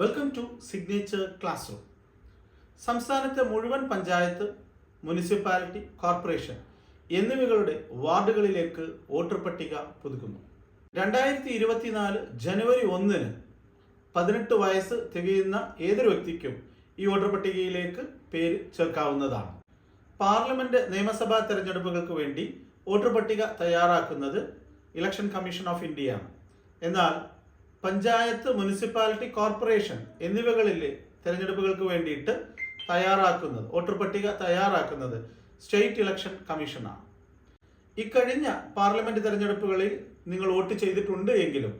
Welcome to signature class room സംസ്ഥാനത്തെ മുഴുവൻ panchayat municipality corporation എന്നിവകളുടെ വാർഡുകളിലേക്ക് വോട്ടർ പട്ടിക പുതുക്കുന്നു. രണ്ടായിരത്തി ഇരുപത്തിനാല് ജനുവരി ഒന്നിന് പതിനെട്ട് വയസ്സ് തികയുന്ന ഏതൊരു വ്യക്തിക്കും ഈ വോട്ടർ പട്ടികയിലേക്ക് പേര് ചേർക്കാവുന്നതാണ്. പാർലമെന്റ് നിയമസഭാ തെരഞ്ഞെടുപ്പുകൾക്ക് വേണ്ടി വോട്ടർ പട്ടിക തയ്യാറാക്കുന്നത് ഇലക്ഷൻ കമ്മീഷൻ ഓഫ് ഇന്ത്യയാണ്. എന്നാൽ പഞ്ചായത്ത് മുനിസിപ്പാലിറ്റി കോർപ്പറേഷൻ എന്നിവകളിലെ തെരഞ്ഞെടുപ്പുകൾക്ക് വേണ്ടിയിട്ട് തയ്യാറാക്കുന്നത് വോട്ടർ പട്ടിക തയ്യാറാക്കുന്നത് സ്റ്റേറ്റ് ഇലക്ഷൻ കമ്മീഷനാണ്. ഇക്കഴിഞ്ഞ പാർലമെന്റ് തെരഞ്ഞെടുപ്പുകളിൽ നിങ്ങൾ വോട്ട് ചെയ്തിട്ടുണ്ട് എങ്കിലും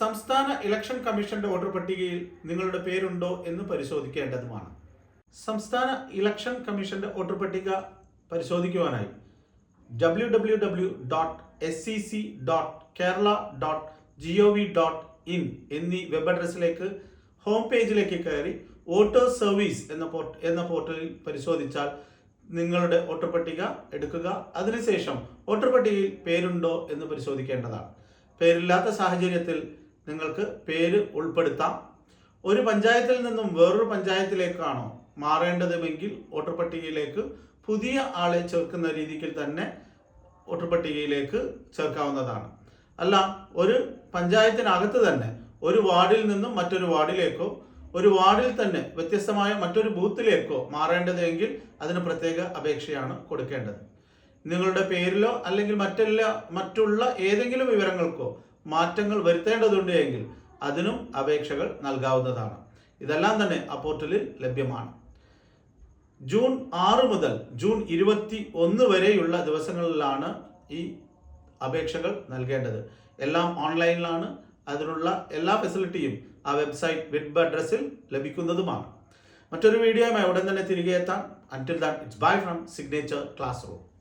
സംസ്ഥാന ഇലക്ഷൻ കമ്മീഷന്റെ വോട്ടർ പട്ടികയിൽ നിങ്ങളുടെ പേരുണ്ടോ എന്ന് പരിശോധിക്കേണ്ടതുമാണ്. സംസ്ഥാന ഇലക്ഷൻ കമ്മീഷന്റെ വോട്ടർ പട്ടിക പരിശോധിക്കുവാനായി W W W dot S C C dot Kerala dot G O V dot in എന്നീ വെബ് അഡ്രസ്സിലേക്ക് ഹോം പേജിലേക്ക് കയറി ഓട്ടോ സർവീസ് എന്ന പോർട്ട് എന്ന പോർട്ടലിൽ പരിശോധിച്ചാൽ നിങ്ങളുടെ വോട്ടർ പട്ടിക എടുക്കുക. അതിനുശേഷം വോട്ടർ പട്ടികയിൽ പേരുണ്ടോ എന്ന് പരിശോധിക്കേണ്ടതാണ്. പേരില്ലാത്ത സാഹചര്യത്തിൽ നിങ്ങൾക്ക് പേര് ഉൾപ്പെടുത്താം. ഒരു പഞ്ചായത്തിൽ നിന്നും വേറൊരു പഞ്ചായത്തിലേക്കാണോ മാറേണ്ടതുമെങ്കിൽ വോട്ടർ പട്ടികയിലേക്ക് പുതിയ ആളെ ചേർക്കുന്ന രീതിയിൽ തന്നെ വോട്ടർ പട്ടികയിലേക്ക് ചേർക്കാവുന്നതാണ്. അല്ല ഒരു പഞ്ചായത്തിനകത്ത് തന്നെ ഒരു വാർഡിൽ നിന്നും മറ്റൊരു വാർഡിലേക്കോ ഒരു വാർഡിൽ തന്നെ വ്യത്യസ്തമായ മറ്റൊരു ബൂത്തിലേക്കോ മാറേണ്ടതെങ്കിൽ അതിന് പ്രത്യേക അപേക്ഷയാണ് കൊടുക്കേണ്ടത്. നിങ്ങളുടെ പേരിലോ അല്ലെങ്കിൽ മറ്റെല്ലാ മറ്റുള്ള ഏതെങ്കിലും വിവരങ്ങൾക്കോ മാറ്റങ്ങൾ വരുത്തേണ്ടതുണ്ട് എങ്കിൽ അതിനും അപേക്ഷകൾ നൽകാവുന്നതാണ്. ഇതെല്ലാം തന്നെ ആ പോർട്ടലിൽ ലഭ്യമാണ്. ജൂൺ ആറ് മുതൽ ജൂൺ ഇരുപത്തി ഒന്ന് വരെയുള്ള ദിവസങ്ങളിലാണ് ഈ അപേക്ഷകൾ നൽകേണ്ടത്. എല്ലാം ഓൺലൈനിലാണ്. അതിനുള്ള എല്ലാ ഫെസിലിറ്റിയും ആ വെബ്സൈറ്റ് വെബ് അഡ്രസ്സിൽ ലഭിക്കുന്നതുമാണ്. മറ്റൊരു വീഡിയോയുമായി ഉടൻ തന്നെ തിരികെ എത്താം. Until that it's bye from signature class room